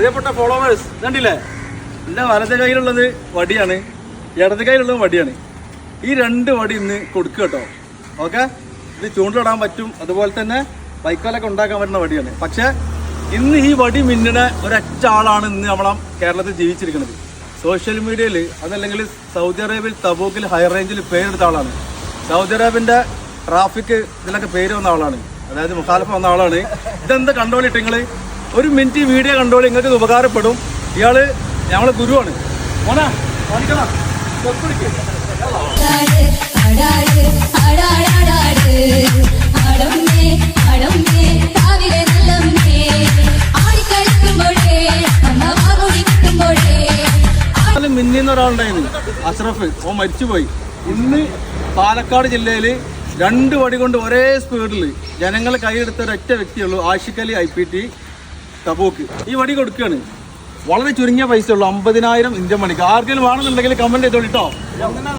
പ്രിയപ്പെട്ട ഫോളോവേഴ്സ് കണ്ടില്ലേ? എന്റെ വലത്തെ കയ്യിലുള്ളത് വടിയാണ് ഇടത് കയ്യിലുള്ളത് വടിയാണ്. ഈ രണ്ട് വടി ഇന്ന് കൊടുക്കുക കേട്ടോ. ഓക്കെ ഇത് ചൂണ്ടിലിടാൻ പറ്റും. അതുപോലെ തന്നെ വൈക്കോലൊക്കെ ഉണ്ടാക്കാൻ പറ്റുന്ന വടിയാണ്. പക്ഷേ ഇന്ന് ഈ വടി മിന്നണ ഒരൊറ്റ ആളാണ് ഇന്ന് നമ്മളെ കേരളത്തിൽ ജീവിച്ചിരിക്കുന്നത്. സോഷ്യൽ മീഡിയയിൽ അതല്ലെങ്കിൽ സൗദി അറേബ്യയിൽ തബൂക്കിൽ ഹൈ റേഞ്ചിൽ പേരെടുത്ത ആളാണ്. സൗദി അറേബ്യന്റെ ട്രാഫിക് ഇതിലൊക്കെ പേര് വന്ന ആളാണ്. അതായത് മുഖാലഫ വന്ന ആളാണ്. ഇതെന്താ കണ്ടോളിട്ട് നിങ്ങൾ? ഒരു മിനിറ്റ് വീഡിയോ കണ്ടോളി നിങ്ങൾക്ക് ഉപകാരപ്പെടും. ഇയാൾ ഞങ്ങളെ ഗുരുവാണ്. മോനാ കാണിക്കണോ? മിന്നിന്ന് ഒരാളുണ്ടായിരുന്നു അഷ്റഫ്. ഓ മരിച്ചുപോയി. ഇന്ന് പാലക്കാട് ജില്ലയിൽ രണ്ട് വടി കൊണ്ട് ഒരേ സ്പീഡിൽ ജനങ്ങളെ കൈയെടുത്ത ഒരൊറ്റ വ്യക്തിയുള്ളൂ Ashiqali Ali I P T. Tabuk ഈ വടി കൊടുക്കുകയാണ് വളരെ ചുരുങ്ങിയ പൈസ ഉള്ളൂ അമ്പതിനായിരം ഇന്ത്യൻ മണിക്ക്. ആർക്കെങ്കിലും വേണമെന്നുണ്ടെങ്കിൽ കമന്റ് ചെയ്തോളിട്ടോ